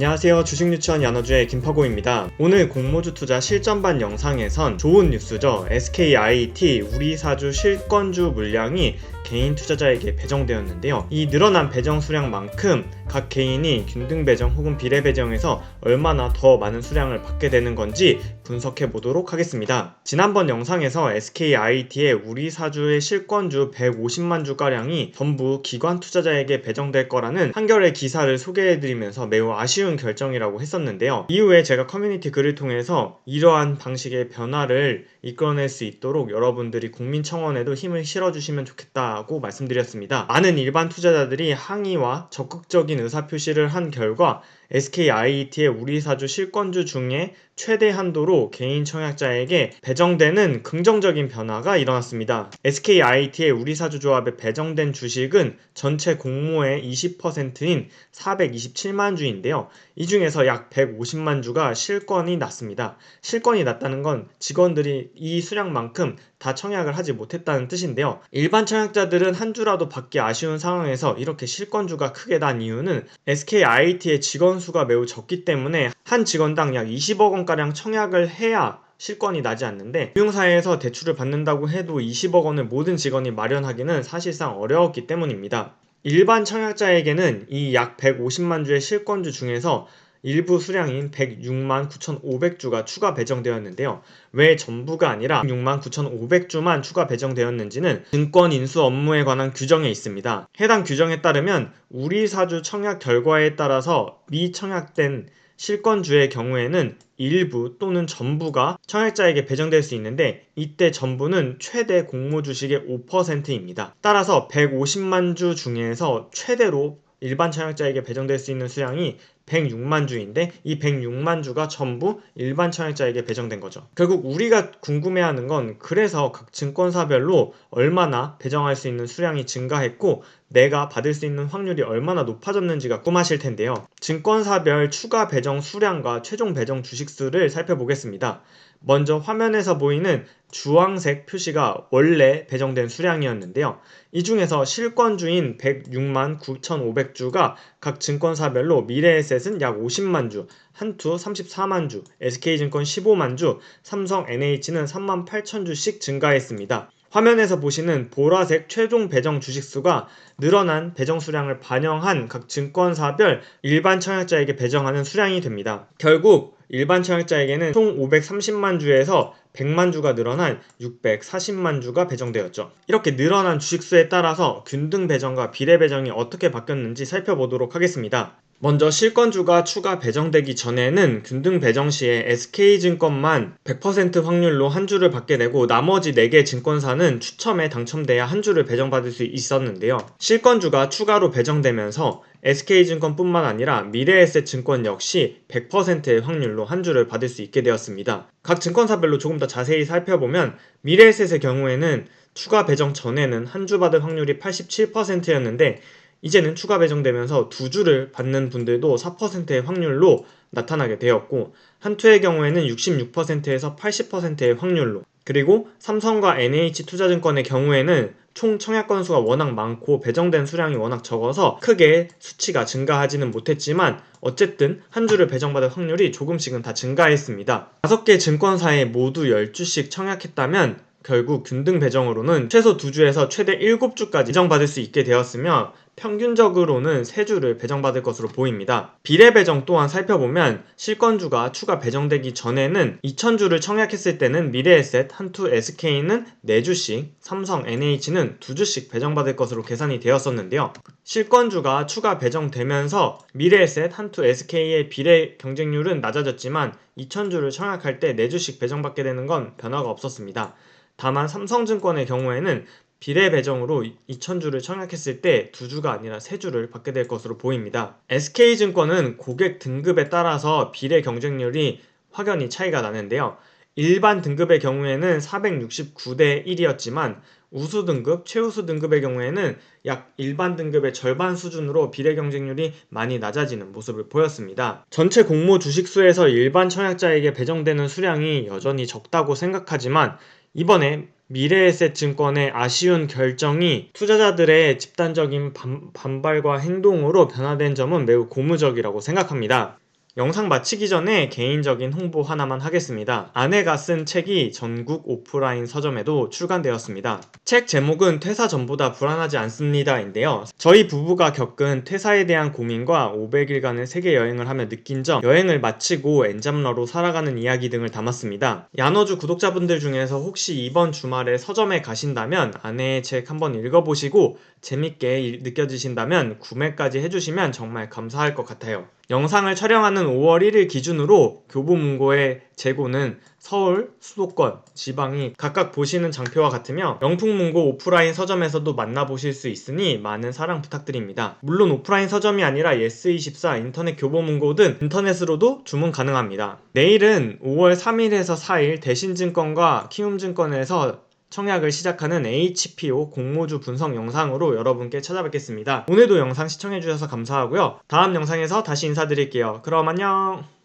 안녕하세요. 주식유치원 야너주의 김파고입니다. 오늘 공모주 투자 실전반 영상에선 좋은 뉴스죠. SKIT 우리사주 실권주 물량이 개인 투자자에게 배정되었는데요. 이 늘어난 배정 수량만큼 각 개인이 균등 배정 혹은 비례 배정에서 얼마나 더 많은 수량을 받게 되는 건지 분석해 보도록 하겠습니다. 지난번 영상에서 SKIT의 우리 사주의 실권주 150만 주가량이 전부 기관 투자자에게 배정될 거라는 한겨레 기사를 소개해 드리면서 매우 아쉬운 결정이라고 했었는데요. 이후에 제가 커뮤니티 글을 통해서 이러한 방식의 변화를 이끌어낼 수 있도록 여러분들이 국민 청원에도 힘을 실어 주시면 좋겠다고 말씀드렸습니다. 많은 일반 투자자들이 항의와 적극적인 의사표시를 한 결과 SKIET의 우리 사주 실권주 중에 최대 한도로 개인 청약자에게 배정되는 긍정적인 변화가 일어났습니다. SKIET의 우리 사주 조합에 배정된 주식은 전체 공모의 20%인 427만 주인데요. 이 중에서 약 150만 주가 실권이 났습니다. 실권이 났다는 건 직원들이 이 수량만큼 다 청약을 하지 못했다는 뜻인데요. 일반 청약자들은 한 주라도 받기 아쉬운 상황에서 이렇게 실권주가 크게 난 이유는 SKIT의 직원 수가 매우 적기 때문에 한 직원당 약 20억 원가량 청약을 해야 실권이 나지 않는데 금융사에서 대출을 받는다고 해도 20억 원을 모든 직원이 마련하기는 사실상 어려웠기 때문입니다. 일반 청약자에게는 이 약 150만 주의 실권주 중에서 일부 수량인 106만 9,500주가 추가 배정되었는데요. 왜 전부가 아니라 6만 9,500주만 추가 배정되었는지는 증권 인수 업무에 관한 규정에 있습니다. 해당 규정에 따르면 우리 사주 청약 결과에 따라서 미청약된 실권주의 경우에는 일부 또는 전부가 청약자에게 배정될 수 있는데 이때 전부는 최대 공모 주식의 5%입니다. 따라서 150만 주 중에서 최대로 일반 청약자에게 배정될 수 있는 수량이 106만 주인데 이 106만 주가 전부 일반 청약자에게 배정된 거죠. 결국 우리가 궁금해하는 건 그래서 각 증권사별로 얼마나 배정할 수 있는 수량이 증가했고 내가 받을 수 있는 확률이 얼마나 높아졌는지가 궁금하실 텐데요. 증권사별 추가 배정 수량과 최종 배정 주식수를 살펴보겠습니다. 먼저 화면에서 보이는 주황색 표시가 원래 배정된 수량이었는데요. 이 중에서 실권주인 106만 9,500주가 각 증권사별로 미래에 셋은 약 50만 주, 한투 34만 주, SK증권 15만 주, 삼성 NH는 3만 8천 주씩 증가했습니다. 화면에서 보시는 보라색 최종 배정 주식수가 늘어난 배정 수량을 반영한 각 증권사별 일반 청약자에게 배정하는 수량이 됩니다. 결국 일반 청약자에게는 총 530만 주에서 100만 주가 늘어난 640만 주가 배정되었죠. 이렇게 늘어난 주식수에 따라서 균등 배정과 비례 배정이 어떻게 바뀌었는지 살펴보도록 하겠습니다. 먼저 실권주가 추가 배정되기 전에는 균등 배정 시에 SK증권만 100% 확률로 한 주를 받게 되고 나머지 4개 증권사는 추첨에 당첨돼야 한 주를 배정받을 수 있었는데요. 실권주가 추가로 배정되면서 SK증권뿐만 아니라 미래에셋증권 역시 100%의 확률로 한 주를 받을 수 있게 되었습니다. 각 증권사별로 조금 더 자세히 살펴보면 미래에셋의 경우에는 추가 배정 전에는 한 주 받을 확률이 87%였는데 이제는 추가 배정되면서 두 주를 받는 분들도 4%의 확률로 나타나게 되었고 한투의 경우에는 66%에서 80%의 확률로 그리고 삼성과 NH투자증권의 경우에는 총 청약 건수가 워낙 많고 배정된 수량이 워낙 적어서 크게 수치가 증가하지는 못했지만 어쨌든 한 주를 배정받을 확률이 조금씩은 다 증가했습니다. 5개 증권사에 모두 10주씩 청약했다면 결국 균등 배정으로는 최소 2주에서 최대 7주까지 배정받을 수 있게 되었으며 평균적으로는 3주를 배정받을 것으로 보입니다. 비례 배정 또한 살펴보면 실권주가 추가 배정되기 전에는 2,000주를 청약했을 때는 미래에셋, 한투, SK는 4주씩, 삼성, NH는 2주씩 배정받을 것으로 계산이 되었었는데요. 실권주가 추가 배정되면서 미래에셋, 한투, SK의 비례 경쟁률은 낮아졌지만 2,000주를 청약할 때 4주씩 배정받게 되는 건 변화가 없었습니다. 다만 삼성증권의 경우에는 비례 배정으로 2,000주를 청약했을 때 2주가 아니라 3주를 받게 될 것으로 보입니다. SK증권은 고객 등급에 따라서 비례 경쟁률이 확연히 차이가 나는데요. 일반 등급의 경우에는 469대 1이었지만 우수 등급, 최우수 등급의 경우에는 약 일반 등급의 절반 수준으로 비례 경쟁률이 많이 낮아지는 모습을 보였습니다. 전체 공모 주식수에서 일반 청약자에게 배정되는 수량이 여전히 적다고 생각하지만 이번에 미래에셋 증권의 아쉬운 결정이 투자자들의 집단적인 반, 발과 행동으로 변화된 점은 매우 고무적이라고 생각합니다. 영상 마치기 전에 개인적인 홍보 하나만 하겠습니다. 아내가 쓴 책이 전국 오프라인 서점에도 출간되었습니다. 책 제목은 퇴사 전보다 불안하지 않습니다인데요. 저희 부부가 겪은 퇴사에 대한 고민과 500일간의 세계 여행을 하며 느낀 점, 여행을 마치고 엔잡러로 살아가는 이야기 등을 담았습니다. 야너주 구독자분들 중에서 혹시 이번 주말에 서점에 가신다면 아내의 책 한번 읽어보시고 재밌게 일- 느껴지신다면 구매까지 해주시면 정말 감사할 것 같아요. 영상을 촬영하는 5월 1일 기준으로 교보문고의 재고는 서울, 수도권, 지방이 각각 보시는 장표와 같으며 영풍문고 오프라인 서점에서도 만나보실 수 있으니 많은 사랑 부탁드립니다. 물론 오프라인 서점이 아니라 예스24, 인터넷 교보문고 등 인터넷으로도 주문 가능합니다. 내일은 5월 3일에서 4일 대신증권과 키움증권에서 청약을 시작하는 HPO 공모주 분석 영상으로 여러분께 찾아뵙겠습니다. 오늘도 영상 시청해주셔서 감사하고요. 다음 영상에서 다시 인사드릴게요. 그럼 안녕!